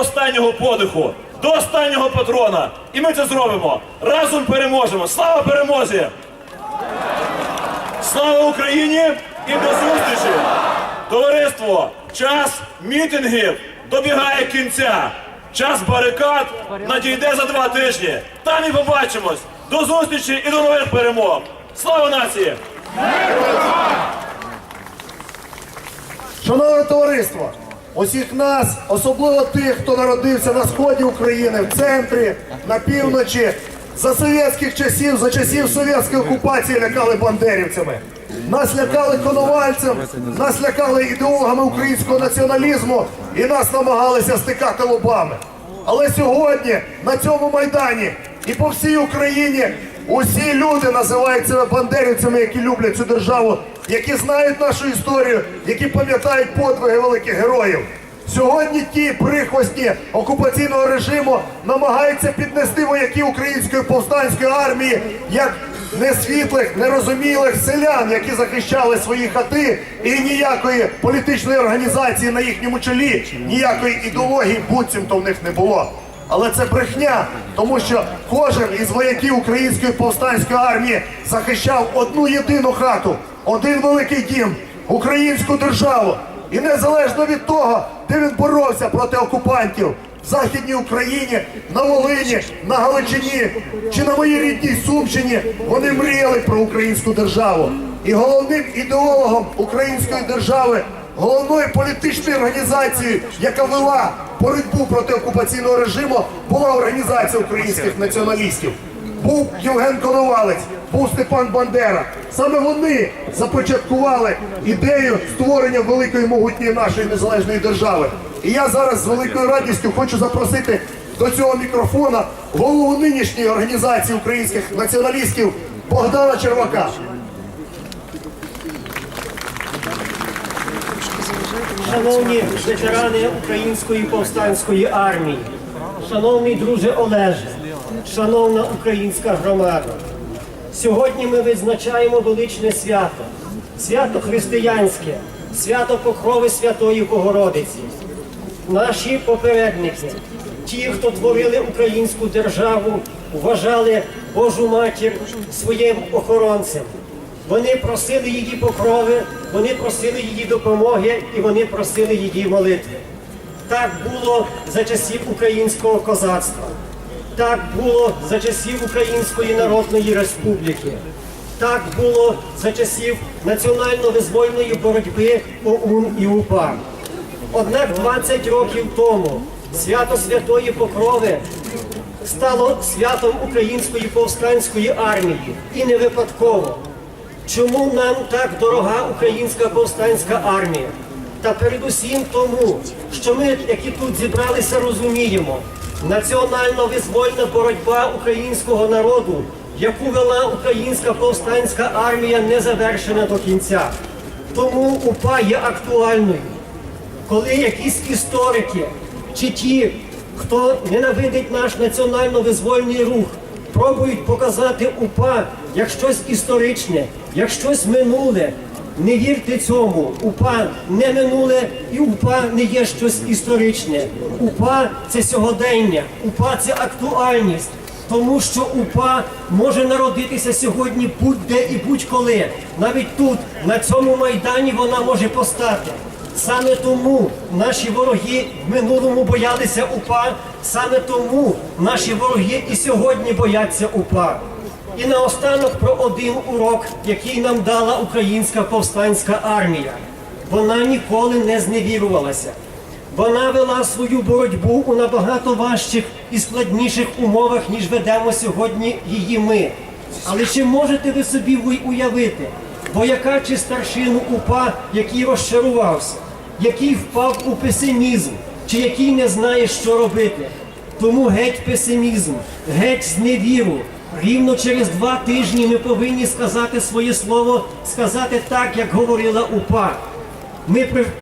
останнього подиху, до останнього патрона. І ми це зробимо. Разом переможемо. Слава перемозі! Слава Україні і до зустрічі! Товариство, час мітингів добігає кінця. Час барикад надійде за два тижні. Там і побачимось. До зустрічі і до нових перемог. Слава нації! Шановне товариство, усіх нас, особливо тих, хто народився на сході України, в центрі, на півночі, за совєтських часів, за часів совєтської окупації лякали бандерівцями. Нас лякали коновальцем, нас лякали ідеологами українського націоналізму і нас намагалися стикати лобами. Але сьогодні на цьому майдані і по всій Україні усі люди називають себе бандерівцями, які люблять цю державу, які знають нашу історію, які пам'ятають подвиги великих героїв. Сьогодні ті прихвостні окупаційного режиму намагаються піднести вояків української повстанської армії як несвітлих, нерозумілих селян, які захищали свої хати, і ніякої політичної організації на їхньому чолі, ніякої ідеології буцімто в них не було. Але це брехня, тому що кожен із вояків української повстанської армії захищав одну єдину хату, один великий дім, українську державу. І незалежно від того, де він боровся проти окупантів в Західній Україні, на Волині, на Галичині чи на моїй рідній Сумщині, вони мріяли про українську державу. І головним ідеологом української держави головною політичною організацією, яка вела боротьбу проти окупаційного режиму, була організація українських націоналістів. Був Євген Коновалець, був Степан Бандера. Саме вони започаткували ідею створення великої могутньої нашої незалежної держави. І я зараз з великою радістю хочу запросити до цього мікрофона голову нинішньої організації українських націоналістів Богдана Червака. Шановні ветерани Української повстанської армії, шановний друже Олеже, шановна українська громада, сьогодні ми відзначаємо величне свято, свято християнське, свято Покрови Святої Богородиці. Наші попередники, ті, хто творили українську державу, вважали Божу матір своїм охоронцем. Вони просили її покрови, вони просили її допомоги і вони просили її молитви. Так було за часів українського козацтва. Так було за часів Української Народної Республіки. Так було за часів національно-визвольної боротьби ОУН і УПА. Однак 20 років тому свято Святої Покрови стало святом Української повстанської армії і не випадково. Чому нам так дорога українська повстанська армія? Та передусім тому, що ми, які тут зібралися, розуміємо, національно-визвольна боротьба українського народу, яку вела українська повстанська армія, не завершена до кінця. Тому УПА є актуальною. Коли якісь історики чи ті, хто ненавидить наш національно-визвольний рух, пробують показати УПА як щось історичне, як щось минуле. Не вірте цьому. УПА не минуле і УПА не є щось історичне. УПА це сьогодення, УПА це актуальність. Тому що УПА може народитися сьогодні будь-де і будь-коли. Навіть тут, на цьому майдані, вона може постати. Саме тому наші вороги в минулому боялися УПА, саме тому наші вороги і сьогодні бояться УПА. І наостанок про один урок, який нам дала українська повстанська армія. Вона ніколи не зневірувалася. Вона вела свою боротьбу у набагато важчих і складніших умовах, ніж ведемо сьогодні її ми. Але чи можете ви собі ви уявити, вояка чи старшину УПА, який розчарувався, який впав у песимізм, чи який не знає, що робити? Тому геть песимізм, геть зневіру. Рівно через два тижні ми повинні сказати своє слово, сказати так, як говорила УПА. Ми при-